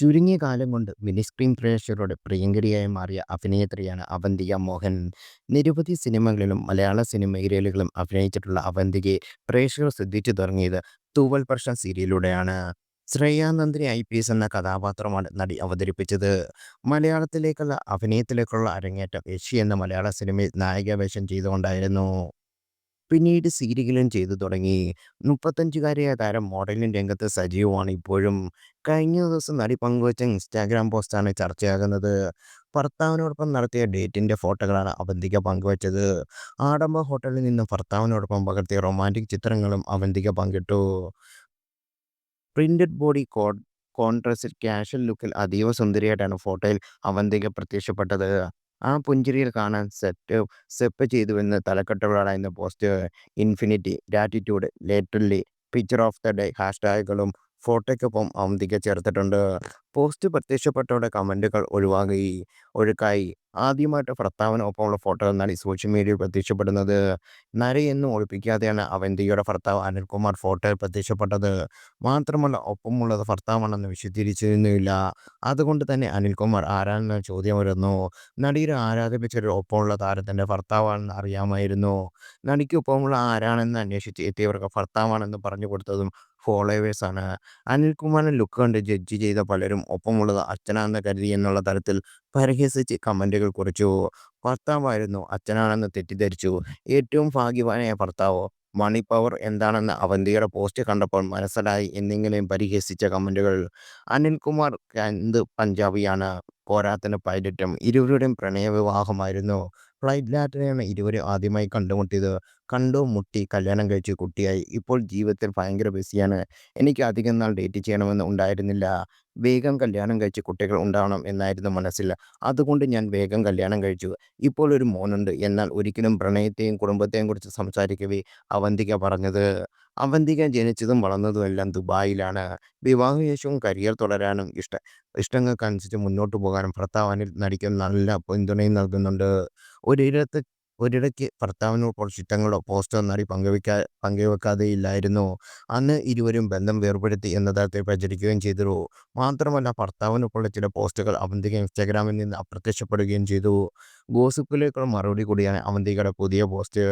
ചുരുങ്ങിയ കാലം കൊണ്ട് മിനി സ്ക്രീൻ പ്രേക്ഷകരുടെ പ്രിയങ്കരിയായി മാറിയ അഭിനേത്രിയാണ് അവന്തിക മോഹൻ. നിരവധി സിനിമകളിലും മലയാള സിനിമ സിനിമയിലും അഭിനയിച്ചിട്ടുള്ള അവന്തികയെ പ്രേക്ഷകർ ശ്രദ്ധിച്ചു തുടങ്ങിയത് തൂവൽ പ്രശ്നം സീരിയലിലൂടെയാണ്. ഐ പി എസ് എന്ന കഥാപാത്രമാണ് നടി അവതരിപ്പിച്ചത്. മലയാളത്തിലേക്കുള്ള അഭിനയത്തിലേക്കുള്ള അരങ്ങേറ്റം യക്ഷി എന്ന മലയാള സിനിമയിൽ നായികാവേഷം ചെയ്തുകൊണ്ടായിരുന്നു. പിന്നീട് സീരിയലും ചെയ്തു തുടങ്ങി. മുപ്പത്തഞ്ചുകാരിയായ താരം മോഡലിംഗ് രംഗത്ത് സജീവമാണ് ഇപ്പോഴും. കഴിഞ്ഞ ദിവസം നടി പങ്കുവച്ച ഇൻസ്റ്റാഗ്രാം പോസ്റ്റാണ് ചർച്ചയാകുന്നത്. ഭർത്താവിനോടൊപ്പം നടത്തിയ ഡേറ്റിന്റെ ഫോട്ടോകളാണ് അവന്തിക പങ്കുവച്ചത്. ആഡംബ ഹോട്ടലിൽ നിന്ന് ഭർത്താവിനോടൊപ്പം പകർത്തിയ റൊമാന്റിക് ചിത്രങ്ങളും അവന്തിക പങ്കിട്ടു. പ്രിന്റഡ് ബോഡി കോ കോൺട്രസ്റ്റിൽ ക്യാഷ്വൽ ലുക്കിൽ അതീവ സുന്ദരിയായിട്ടാണ് ഫോട്ടോയിൽ അവന്തിക പ്രത്യക്ഷപ്പെട്ടത്. ആ പുഞ്ചിരിയിൽ കാണാൻ സെറ്റ് സെപ്പ് ചെയ്തു ചെയ്തുവെന്ന് തലക്കെട്ടുകളാണ് post. Infinity, gratitude, lately picture of the day ഹാഷ്ടാഗുകളും ഫോട്ടോയ്ക്കൊപ്പം അവന്തിക ചേർത്തിട്ടുണ്ട്. പോസ്റ്റ് പ്രത്യക്ഷപ്പെട്ടതോടെ കമന്റുകൾ ഒഴുക്കായി. ആദ്യമായിട്ടാണ് ഭർത്താവിനൊപ്പമുള്ള ഫോട്ടോകൾ ഈ സോഷ്യൽ മീഡിയയിൽ പ്രത്യക്ഷപ്പെടുന്നത്. നരയെന്നും ഒളിപ്പിക്കാതെയാണ് അവന്തികയുടെ ഭർത്താവ് അനിൽകുമാർ ഫോട്ടോയിൽ പ്രത്യക്ഷപ്പെട്ടത്. മാത്രമല്ല ഒപ്പമുള്ളത് ഭർത്താവാണെന്ന് വിശദീകരിച്ചിരുന്നില്ല അതുകൊണ്ട് തന്നെ അനിൽകുമാർ ആരാണെന്ന ചോദ്യം വരുന്നു നടിയുടെ ആരാധിപ്പിച്ചൊരു ഒപ്പമുള്ള താരത്തിന്റെ ഭർത്താവാണെന്ന് അറിയാമായിരുന്നു. നടിക്കൊപ്പമുള്ള ആരാണെന്ന് അന്വേഷിച്ച് എത്തിയവർക്ക് ഭർത്താവാണെന്ന് പറഞ്ഞുകൊടുത്തതും ഫോളോവേഴ്സാണ്. അനിൽകുമാറിന്റെ ലുക്ക് കണ്ട് ജഡ്ജ് ചെയ്ത പലരും ഒപ്പമുള്ളത് അച്ഛനാണെന്ന് കരുതി എന്നുള്ള തരത്തിൽ പരിഹസിച്ച് കമന്റുകൾ കുറിച്ചു. ഭർത്താവായിരുന്നു അച്ഛനാണെന്ന് തെറ്റിദ്ധരിച്ചു. ഏറ്റവും ഭാഗ്യവാനായ ഭർത്താവോ? മണി പവർ എന്താണെന്ന് അവന്തികയുടെ പോസ്റ്റ് കണ്ടപ്പോൾ മനസ്സിലായി എന്നിങ്ങനെയും പരിഹസിച്ച കമന്റുകൾ. അനിൽകുമാർ എന്ത് പഞ്ചാബിയാണ്. പോരാത്തതിന് പൈലറ്റും. ഇരുവരുടെയും പ്രണയവിവാഹമായിരുന്നു. ഫ്ലൈറ്റ് യാത്രയിലാണ് ഇരുവരും ആദ്യമായി കണ്ടുമുട്ടിയത്. കണ്ടു മുട്ടി കല്യാണം കഴിച്ച് കുട്ടിയായി. ഇപ്പോൾ ജീവിതത്തിൽ ഭയങ്കര ബിസിയാണ്. എനിക്ക് അധികം നാൾ ഡേറ്റ് ചെയ്യണമെന്ന് ഉണ്ടായിരുന്നില്ല. വേഗം കല്യാണം കഴിച്ച് കുട്ടികൾ ഉണ്ടാവണം എന്നായിരുന്നു മനസ്സിൽ. അതുകൊണ്ട് ഞാൻ വേഗം കല്യാണം കഴിച്ചു. ഇപ്പോൾ ഒരു മോനുണ്ട് എന്നാൽ ഒരിക്കലും പ്രണയത്തെയും കുടുംബത്തെയും കുറിച്ച് സംസാരിക്കവേ അവന്തിക പറഞ്ഞത്. അവന്തിക ജനിച്ചതും വളർന്നതും എല്ലാം ദുബായിലാണ്. വിവാഹശേഷവും കരിയർ തുടരാനും ഇഷ്ട ഇഷ്ടങ്ങൾക്കനുസരിച്ച് മുന്നോട്ട് പോകാനും ഭർത്താവ് നടിക്കാൻ നടിക്ക് നല്ല പിന്തുണയും നൽകുന്നുണ്ട്. ഒരിടയ്ക്ക് ഭർത്താവിനോട് കുറച്ച് ചിത്രങ്ങളോ പോസ്റ്റോ നടി പങ്കുവെക്കാ പങ്കുവെക്കാതെയില്ലായിരുന്നോ അന്ന് ഇരുവരും ബന്ധം വേർപെടുത്തി എന്ന തരത്തിൽ പ്രചരിക്കുകയും ചെയ്തു. മാത്രമല്ല ഭർത്താവിനൊപ്പമുള്ള ചില പോസ്റ്റുകൾ അവന്തിക ഇൻസ്റ്റാഗ്രാമിൽ നിന്ന് അപ്രത്യക്ഷപ്പെടുകയും ചെയ്തു. ഗോസിപ്പിലേക്കുള്ള മറുപടി കൂടിയാണ് അവന്തികയുടെ പുതിയ പോസ്റ്റ്.